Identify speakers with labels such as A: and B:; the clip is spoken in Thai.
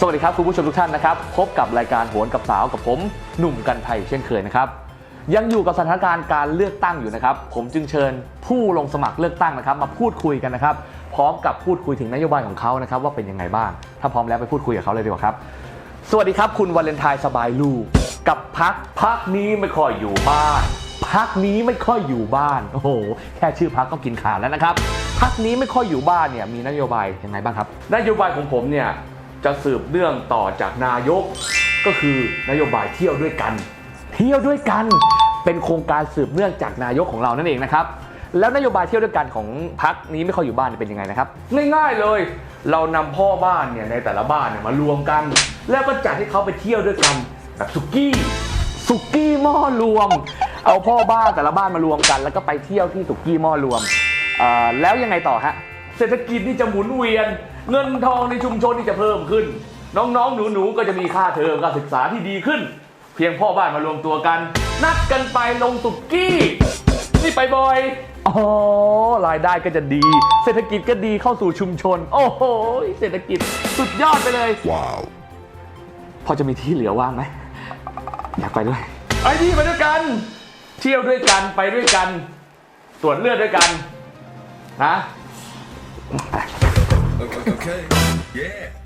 A: สวัสดีครับคุณผู้ชมทุกท่านนะครับ พบกับรายการโหนกับสาวกับผม หนุ่มกันภัยเช่นเคยนะครับ ยังอยู่กับสถานการณ์การเลือกตั้งอยู่นะครับ ผมจึงเชิญผู้ลงสมัครเลือกตั้งนะครับ มาพูดคุยกันนะครับ พร้อมกับพูดคุยถึงนโยบายของเขานะครับว่าเป็นยังไงบ้าง ถ้าพร้อมแล้วไปพูดคุยกับเขาเลยดีกว่าครับ สวัสดีครับ คุณวาเลนไทน์สบายลูกกับพักพักนี้ไม่ค่อยอยู่บ้านพักนี้ไม่ค่อยอยู่บ้านโอ้โหแค่ชื่อพักก็กินขาดแล้วนะครับพักนี้ไม่ค่อยอยู่บ้านเนี่ยมีนโยบายยังไงบ้างครับ
B: นโยบายของผมเนี่ย จะสืบเนื่องต่อจากนายก ก็คือนโยบายเที่ยวด้วยกัน
A: เที่ยวด้วยกันเป็นโครงการสืบเนื่องจากนายกของเรานั่นเองนะครับแล้วนโยบายเที่ยวด้วยกันของพักนี้ไม่ค่อยอยู่บ้านเป็นยังไงนะครับ
B: ง่ายๆเลย เรานำพ่อบ้านเนี่ยในแต่ละบ้านเนี่ยมารวมกัน แล้วก็จัดให้เขาไปเที่ยวด้วยกันแบบสุกี้
A: สุกี้หม้อรวม เอาพ่อบ้านแต่ละบ้านมารวมกัน แล้วก็ไปเที่ยวที่สุกี้หม้อรวมแล้วยังไงต่อฮะ
B: เศรษฐกิจนี่จะหมุนเวียน เงินทองในชุมชนนี่จะเพิ่มขึ้น น้องๆ หนูๆ ก็จะมีค่าเทอมการศึกษาที่ดีขึ้น เพียงพ่อบ้านมารวมตัวกัน นัดกันไปลงสุกี้นี่ไปบ่อย
A: อ๋อรายได้ก็จะดี เศรษฐกิจก็ดีเข้าสู่ชุมชน โอ้โหเศรษฐกิจสุดยอดไปเลยว้าวพอจะมีที่เหลือว่างไหมอยากไปด้วย
B: ไอ้นี่ไปด้วยกัน เที่ยวด้วยกันไปด้วยกัน ตรวจเลือดด้วยกันนะ
C: Okay. okay. Yeah.